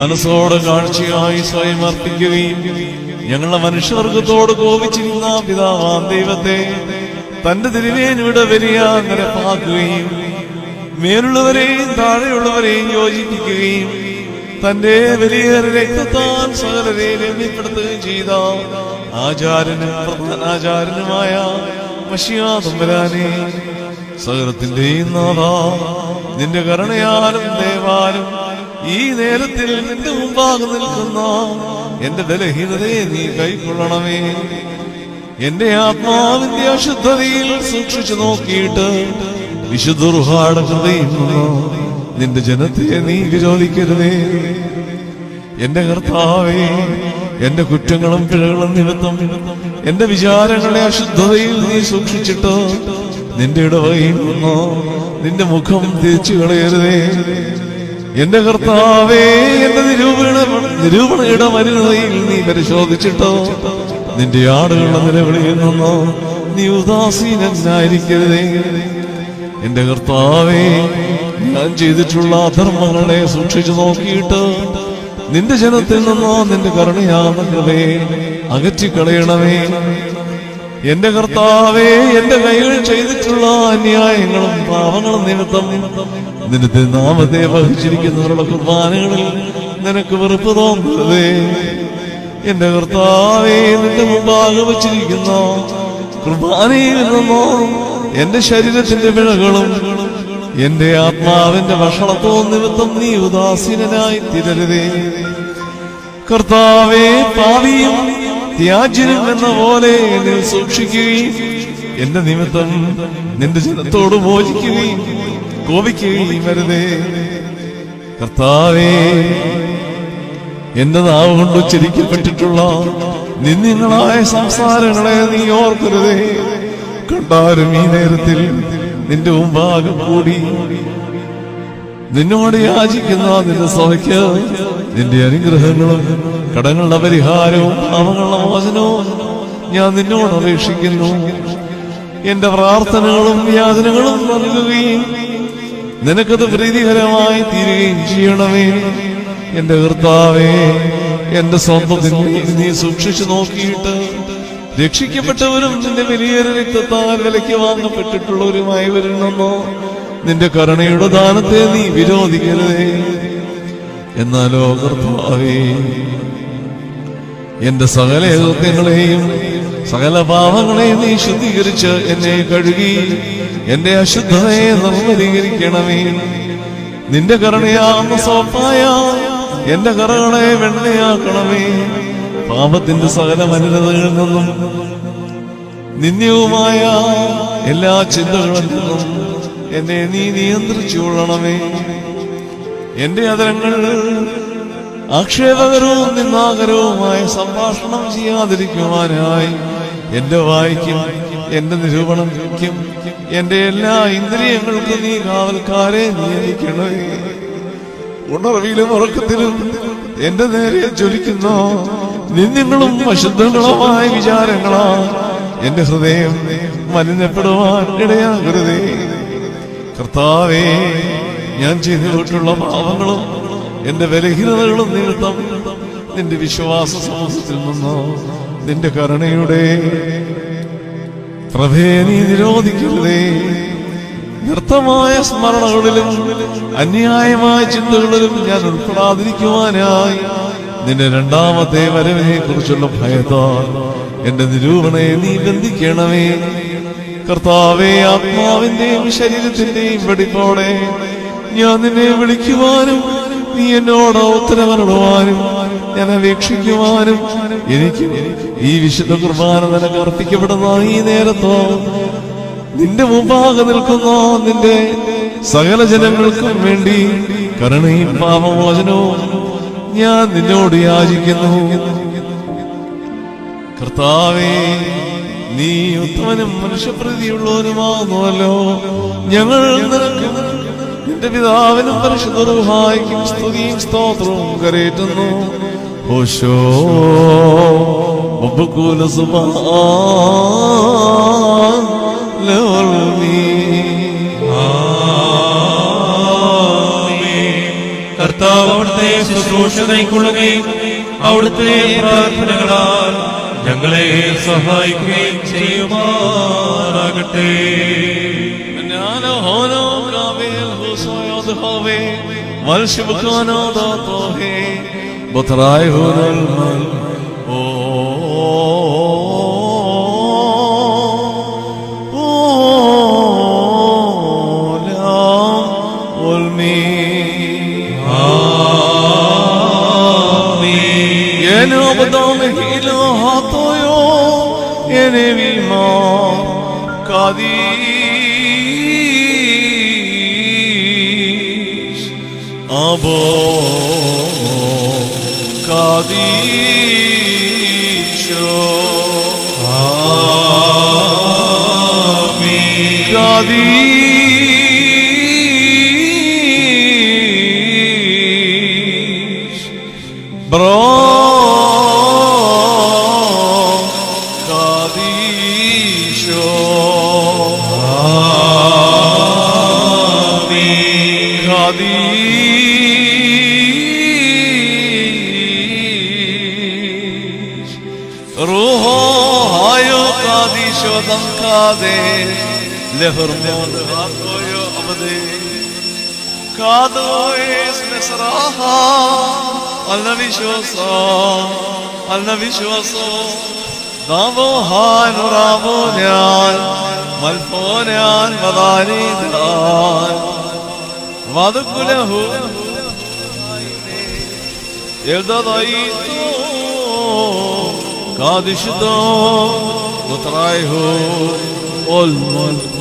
മനസ്സോടെ കാഴ്ചയായി സ്വയം അർപ്പിക്കുകയും ഞങ്ങളുടെ മനുഷ്യവർഗത്തോട് കോപിച്ചിരുന്ന പിതാവാം ദൈവത്തെ തന്റെ തിരുവേനിവിടെ വലിയ നിരപ്പാക്കുകയും മേലുള്ളവരെയും താഴെയുള്ളവരെയും യോജിപ്പിക്കുകയും തന്റെ വലിയ രക്തത്താൽ സകലരെ രമ്യപ്പെടുത്തുകയും ചെയ്ത ആചാരനും പ്രധാനാചാരനുമായ മഷിയാ തമ്പരാനെ സകലത്തിന്റെയും നാഥ നിന്റെ കരുണയാലും ദേവാലും ഈ നേരത്തിൽ നിന്റെ മുമ്പാകെ നിൽക്കുന്ന എന്റെ ബലഹീനതയെ നീ കൈക്കൊള്ളണമേ. എന്റെ ആത്മാവിന്റെ അശുദ്ധതയിൽ സൂക്ഷിച്ചു നോക്കിയിട്ട് വിശുദ്ധുർഹാട ഹൃദയം നിന്റെ ജനത്തെ നീ വിരോധിക്കരുതേ. എന്റെ കർത്താവേ എന്റെ കുറ്റങ്ങളും പിഴകളും നിമിത്തം എന്റെ വിചാരങ്ങളെ അശുദ്ധതയിൽ നീ സൂക്ഷിച്ചിട്ടോ നിന്റെ ഇടവയിൽ നിന്നോ നിന്റെ മുഖം തിരിച്ചു കളയരുതേ. എന്റെ കർത്താവേ എന്റെ നിരൂപണ നിരൂപണയുടെ മരുന്നതയിൽ നീ പരിശോധിച്ചിട്ടോ? നിന്റെ ആടുകളുടെ നിലവിളിയിൽ നിന്നോ? നീ ഉദാസീനായിരിക്കരുതേ എന്റെ കർത്താവേ ഞാൻ ചെയ്തിട്ടുള്ള അധർമ്മങ്ങളെ സൂക്ഷിച്ചു നോക്കിയിട്ട് നിന്റെ ജനത്തിൽ നിന്നോ നിന്റെ കരുണയാകുന്നവേ അകറ്റിക്കളയണമേ. എന്റെ കർത്താവേ എന്റെ കൈകൾ ചെയ്തിട്ടുള്ള അന്യായങ്ങളും പാവങ്ങളും നിമിത്തം നിന്റെ നാമത്തെ വഹിച്ചിരിക്കുന്നവരുടെ കുർബാനകളിൽ നിനക്ക് വെറുപ്പ് തോന്നുന്നതേ എന്റെ കർത്താവേ നിന്റെ മുമ്പാകെ വച്ചിരിക്കുന്ന കുർബാനയിൽ നിന്നോ എന്റെ ശരീരത്തിന്റെ വിഴകളും എന്റെ ആത്മാവിന്റെ ഭക്ഷണത്തോ നിമിത്തം നീ ഉദാസീനനായി തിരരുതേ. കർത്താവേ പാവിയും ത്യാജ്യനും എന്ന പോലെ എന്നെ സൂക്ഷിക്കുകയും എന്റെ നിമിത്തം നിന്റെ ജനത്തോട് മോചിക്കുകയും കോപിക്കുകയും വരുതേ കർത്താവേ എന്റെ നാവ് കൊണ്ട് ഉച്ചരിക്കപ്പെട്ടിട്ടുള്ള നിന്ദിങ്ങളായ സംസാരങ്ങളെ നീ ഓർക്കരുതേ. കണ്ടാലും ഈ നേരത്തിൽ നിന്റെ മുമ്പാകെ കൂടി നിന്നോട് യാചിക്കുന്ന നിന്റെ സഭയ്ക്ക് നിന്റെ അനുഗ്രഹങ്ങളും കടങ്ങളുടെ പരിഹാരവും അവങ്ങളുടെ മോചനവും ഞാൻ നിന്നോട് അപേക്ഷിക്കുന്നു. എന്റെ പ്രാർത്ഥനകളും യാതനകളും നൽകുകയും നിനക്കത് പ്രീതികരമായി തീരുകയും ചെയ്യണമേ. എന്റെ കർത്താവേ എന്റെ സ്വന്തത്തിൽ നീ സൂക്ഷിച്ചു നോക്കിയിട്ട് രക്ഷിക്കപ്പെട്ടവരും നിന്റെ വലിയൊരു രക്തത്താൽ വിലയ്ക്ക് വാങ്ങപ്പെട്ടിട്ടുള്ളവരുമായി വരുന്നെന്നോ നിന്റെ കരുണയുടെ ദാനത്തെ നീ വിരോധിക്കരുതേ. എന്നാലോ കർത്താവേ എന്റെ സകല കൃത്യങ്ങളെയും സകല പാവങ്ങളെയും നീ ശുദ്ധീകരിച്ച് എന്നെ കഴുകി എന്റെ അശുദ്ധതയെ നിർമ്മലീകരിക്കണമേ നിന്റെ കരുണയാകുന്ന സോപ്പായ എന്റെ കറകളെ വെണ്ണയാക്കണമേ. പാപത്തിന്റെ സകല മലിനതകളിൽ നിന്നും നിന്ദ്യവുമായ എല്ലാ ചിന്തകളിൽ നിന്നും എന്നെ നീ നിയന്ത്രിച്ചുകൊള്ളണമേ. എന്റെ അതരങ്ങൾ ആക്ഷേപകരവും നിന്നാകരവുമായ സംഭാഷണം ചെയ്യാതിരിക്കുവാനായി എന്റെ വായിക്കും എന്റെ നിരൂപണയ്ക്കും എന്റെ എല്ലാ ഇന്ദ്രിയങ്ങൾക്കും നീ കാവൽക്കാരെ നിയമിക്കണേ ഉണർവിലും ഉറക്കത്തിലും എന്റെ നേരെ ജ്വലിക്കുന്ന. നിന്ദ്യങ്ങളും അശുദ്ധങ്ങളുമായ വിചാരങ്ങളാ എന്റെ ഹൃദയം മലിനപ്പെടുവാൻ ഇടയാകരുതേ. കർത്താവേ ഞാൻ ചെയ്തു തൊട്ടുള്ള പാവങ്ങളും എന്റെ ബലഹീനതകളും നിമിത്തം നിന്റെ വിശ്വാസ സമൂഹത്തിൽ നിന്നോ നിന്റെ കരുണയുടെ പ്രഭയെ നീ നിരോധിക്കരുതേ. വ്യർത്ഥമായ സ്മരണകളിലും അന്യായമായ ചിന്തകളിലും ഞാൻ ഉൾപ്പെടാതിരിക്കുവാനായി നിന്റെ രണ്ടാമത്തെ വരവിനെ കുറിച്ചുള്ള ഭയത്താൽ എന്റെ നിരൂപണയെ നീ ബന്ധിക്കണമേ. കർത്താവേ ആത്മാവിന്റെയും ശരീരത്തിന്റെയും വെടിപ്പോടെ ഞാൻ നിന്നെ വിളിക്കുവാനും നീ എന്നോട് ഉത്തരവരുടുവാനും ഞാൻ അപേക്ഷിക്കുവാനും എനിക്ക് ഈ വിശുദ്ധ കുർബാന നിനക്ക് അർപ്പിക്കപ്പെടുന്ന ഈ നേരത്തോ നിന്റെ മുമ്പാകെ നിൽക്കുന്ന നിന്റെ സകല ജനങ്ങൾക്കും വേണ്ടി കരുണയും പാപമോചനവും ഞാൻ നിന്നോട് യാചിക്കുന്നു. കർത്താവേ നീ ഉത്തമനും മനുഷ്യപ്രീതിയുള്ളവനുമാകുന്നുവല്ലോ. ഞങ്ങൾ നിനക്ക് നിന്റെ പിതാവിനും പരിശുദ്ധഹായിക്കും സ്തുതിയും സ്തോത്രവും കരേറ്റുന്നു. ഓശോ കർത്താവ് അവിടുത്തെ ശുശ്രൂഷ കൈക്കൊള്ളുകയും അവിടുത്തെ പ്രാർത്ഥനകളാൽ ഞങ്ങളെ സഹായിക്കുകയും ചെയ്യുമാറാകട്ടെ. হবে والشب كان ضاطه بطرائي هنا المل. بدومك إله طيور ينبي المار كاذب ভব কাদিশ কাদিশ Nyan Malfo nyan Vadani dhan Vadukulahu Evdadaito Kadishdo تادشتو وترايهو الملك